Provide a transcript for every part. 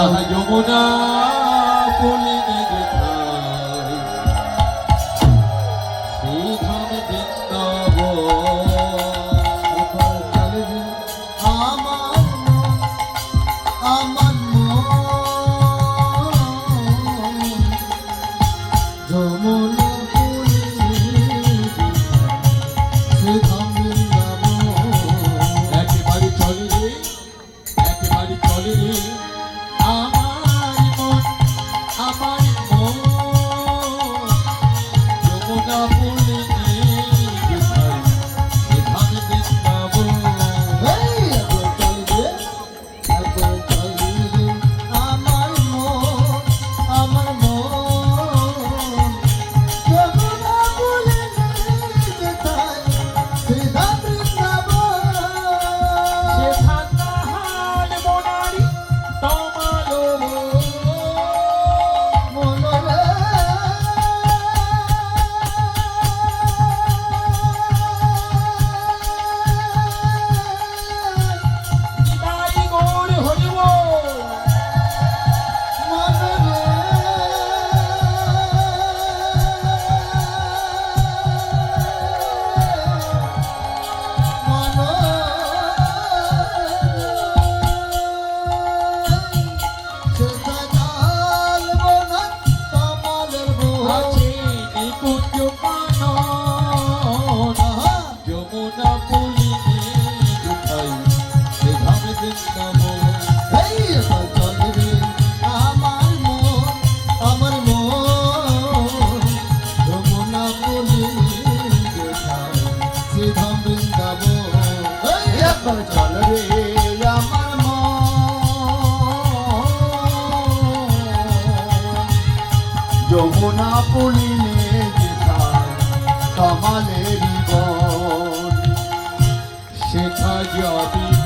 আহ যমুনা পুলিনে श्री চল রে আমার যমুনা পুলিনে কমালের সেখা যাবি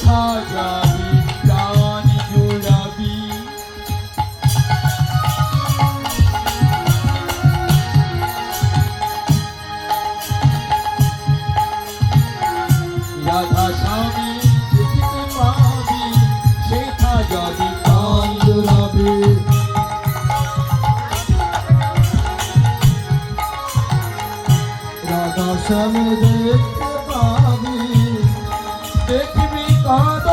কোথা যাবি প্রাণ জোড়াবি রাধা স্বামী দেখিতে পাবি oh,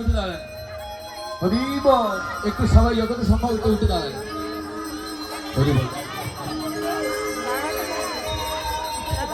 উঠে দাঁড়ায় হরিব একটু সবাই যতটা সম্ভব উঠে দাঁড়ায়। হরিবল।